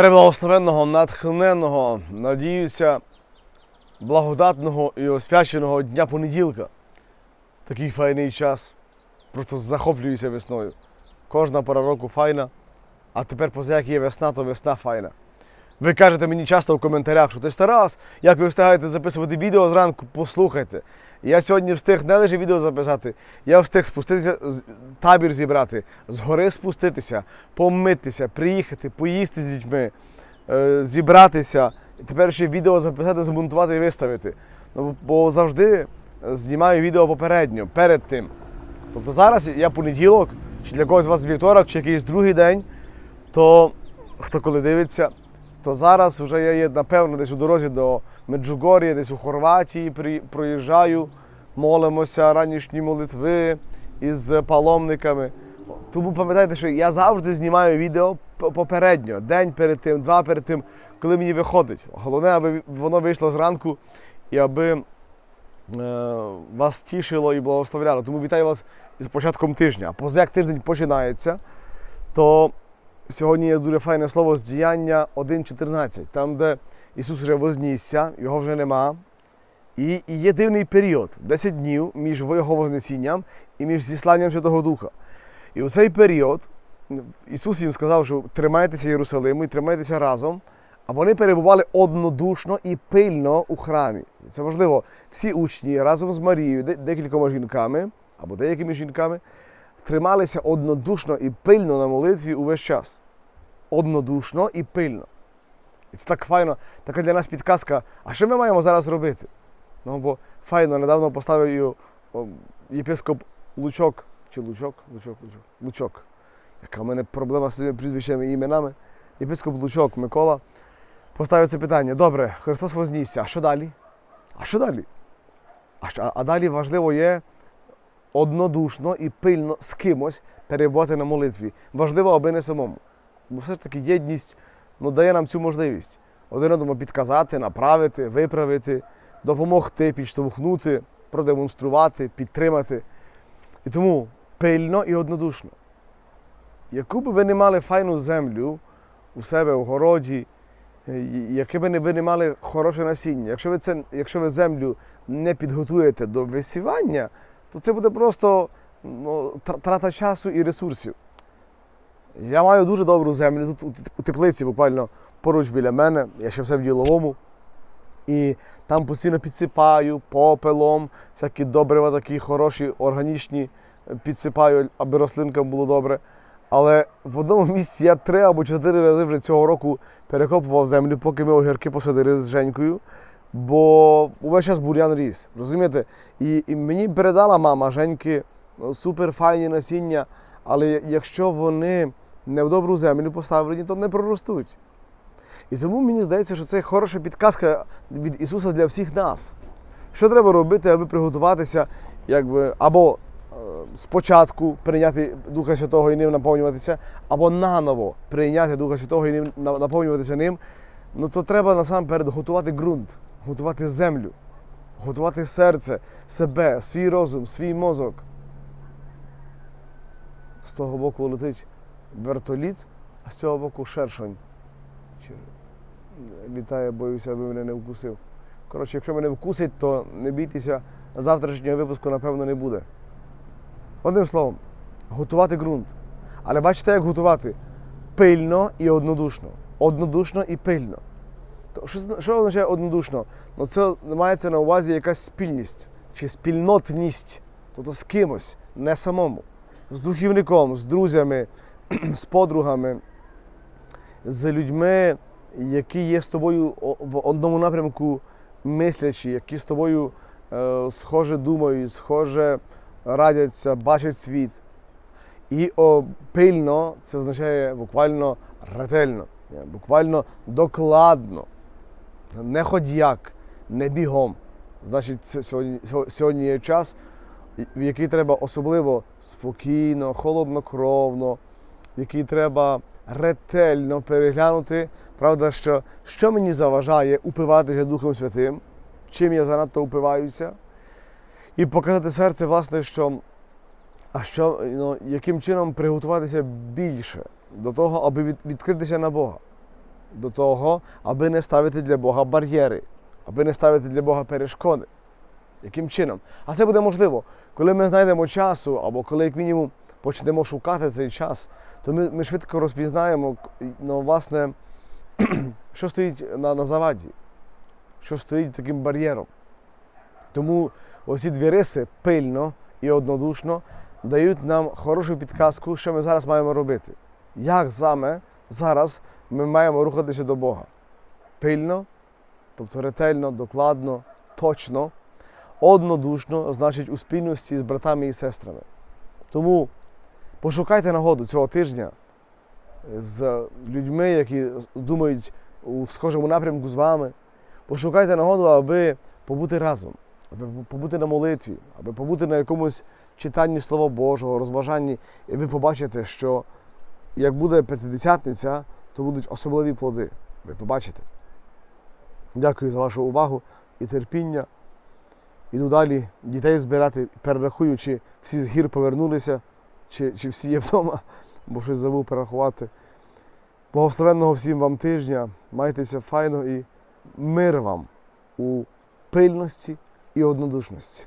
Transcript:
Преблагословенного, натхненного, надіюся, благодатного і освяченого дня понеділка. Такий файний час. Просто захоплююся весною. Кожна пора року файна, а тепер, поза як є весна, то весна файна. Ви кажете мені часто в коментарях, що ти Тарас, як ви встигаєте записувати відео зранку, послухайте. Я сьогодні встиг не лише відео записати, я встиг спуститися, табір зібрати, з гори спуститися, помитися, приїхати, поїсти з дітьми, е, зібратися. Тепер ще відео записати, змонтувати і виставити. Ну, бо завжди е, знімаю відео попередньо, перед тим. Тобто зараз я понеділок, чи для когось з вас вівторок, чи якийсь другий день, то хто коли дивиться, то зараз вже я є, напевно, десь у дорозі до Меджугор'я, десь у Хорватії проїжджаю, молимося ранішні молитви із паломниками. Тому пам'ятайте, що я завжди знімаю відео попередньо, день перед тим, два перед тим, коли мені виходить. Головне, аби воно вийшло зранку і аби е, вас тішило і благословляло. Тому вітаю вас із початком тижня. А поза як тиждень починається, то сьогодні є дуже файне слово з діяння 1.14, там, де Ісус вже вознісся, його вже нема. І, і є дивний період 10 днів між його вознесінням і між зісланням Святого Духа. І у цей період Ісус їм сказав, що тримайтеся Єрусалиму і тримайтеся разом. А вони перебували однодушно і пильно у храмі. Це важливо. Всі учні разом з Марією, декількома жінками або деякими жінками, трималися однодушно і пильно на молитві увесь час. Однодушно і пильно. І це так файно, така для нас підказка. А що ми маємо зараз робити? Ну, бо файно, недавно поставив єпископ Лучок. Чи Лучок? Лучок, Лучок. Лучок. Яка в мене проблема з цими прізвищами і іменами. Єпископ Лучок Микола поставив це питання. Добре, Христос вознісся. А що далі? А що далі? А, а далі важливо є однодушно і пильно з кимось перебувати на молитві. Важливо, аби не самому. Бо все ж таки єдність ну, дає нам цю можливість. Один одному підказати, направити, виправити, допомогти, підштовхнути, продемонструвати, підтримати. І тому пильно і однодушно. Яку би ви не мали файну землю у себе в городі, е, яке би ви не мали хороше насіння, якщо ви, це, якщо ви землю не підготуєте до висівання, то це буде просто ну, трата часу і ресурсів. Я маю дуже добру землю тут у- теплиці, буквально поруч біля мене, я ще все в діловому. І там постійно підсипаю попелом, всякі добрива такі хороші, органічні е, підсипаю, аби рослинкам було добре. Але в одному місці я три або чотири рази вже цього року перекопував землю, поки ми огірки посадили з Женькою. Бо увесь час бур'ян ріс. Розумієте? І, і мені передала мама Женьки ну, супер файні насіння, але якщо вони не в добру землю поставлені, то не проростуть. І тому мені здається, що це хороша підказка від Ісуса для всіх нас. Що треба робити, аби приготуватися, якби, або е, спочатку прийняти Духа Святого і ним наповнюватися, або наново прийняти Духа Святого і ним наповнюватися ним, ну то треба насамперед готувати ґрунт, готувати землю, готувати серце, себе, свій розум, свій мозок. З того боку летить вертоліт, а з цього боку шершонь. Чи літає, боюся, аби мене не вкусив. Коротше, якщо мене вкусить, то не бійтеся, завтрашнього випуску, напевно, не буде. Одним словом, готувати ґрунт. Але бачите, як готувати? Пильно і однодушно. Однодушно і пильно. То що, що означає однодушно? Ну, це мається на увазі якась спільність чи спільнотність. Тобто з кимось, не самому. З духівником, з друзями, з подругами, з людьми, які є з тобою в одному напрямку мислячі, які з тобою е, схоже думають, схоже радяться, бачать світ. І о, пильно це означає буквально ретельно, буквально докладно, не ходяк, не бігом. Значить, сьогодні, сьогодні є час, в який треба особливо спокійно, холоднокровно, в який треба ретельно переглянути, правда, що, що мені заважає упиватися Духом Святим, чим я занадто упиваюся, і показати серце, власне, що а що, ну, яким чином приготуватися більше до того, аби від, відкритися на Бога. До того, аби не ставити для Бога бар'єри, аби не ставити для Бога перешкоди. Яким чином? А це буде можливо, коли ми знайдемо часу, або коли, як мінімум, почнемо шукати цей час, то ми, ми швидко розпізнаємо, ну, власне, що стоїть на, на заваді, що стоїть таким бар'єром. Тому оці дві риси пильно і однодушно дають нам хорошу підказку, що ми зараз маємо робити. Як саме зараз ми маємо рухатися до Бога? Пильно, тобто ретельно, докладно, точно, однодушно, значить у спільності з братами і сестрами. Тому пошукайте нагоду цього тижня з людьми, які думають у схожому напрямку з вами. Пошукайте нагоду, аби побути разом, аби побути на молитві, аби побути на якомусь читанні Слова Божого, розважанні, і ви побачите, що як буде п'ятидесятниця, то будуть особливі плоди. Ви побачите. Дякую за вашу увагу і терпіння. Іду далі дітей збирати, перерахую, чи всі з гір повернулися, чи, чи всі є вдома, бо щось забув перерахувати. Благословенного всім вам тижня, майтеся файно і мир вам у пильності і однодушності.